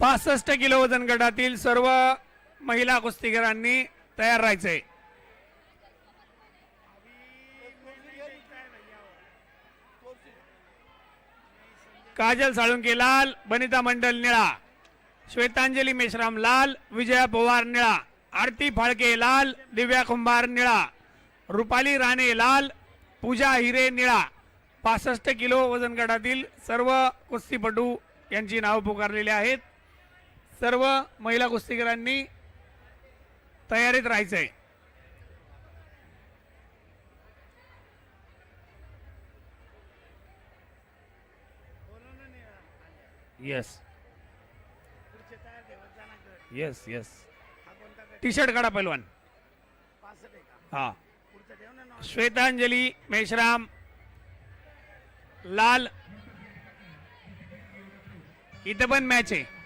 पासष्ट किलो वजन गटातील सर्व महिला कुस्तीगरांनी तयार राहायचंय. काजल साळुंके लाल बनिता मंडल निळा श्वेतांजली मेश्राम लाल विजया पवार निळा आरती फाळके लाल दिव्या कुंभार निळा रुपाली राणे लाल पूजा हिरे निळा पासष्ट किलो वजन गटातील सर्व कुस्तीपटू यांची नावं पुकारलेली आहेत. सर्व महिला कुस्तीगरांनी तयारीत राहायचंय. Yes yes yes T shirt काढा पैलवान. हा. श्वेतांजली मेश्राम लाल. इथं पण मॅच आहे.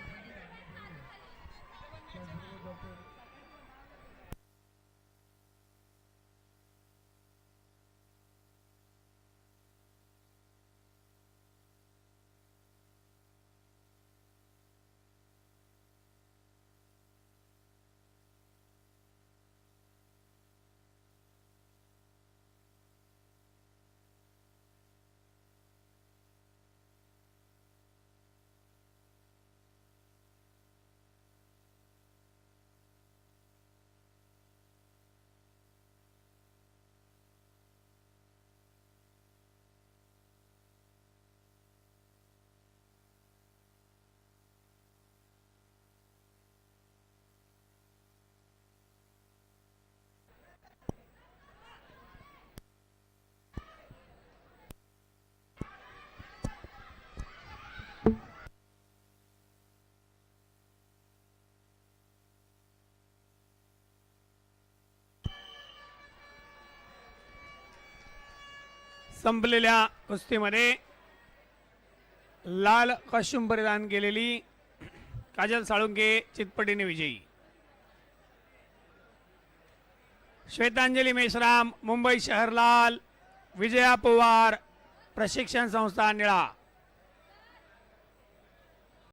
संपलेल्या कुस्तीमध्ये लाल कॉस्ट्युम परिधान केलेली काजल साळुंके चितपटीने विजयी. श्वेतांजली मेश्राम मुंबई शहर लाल विजया पवार प्रशिक्षण संस्था निळा.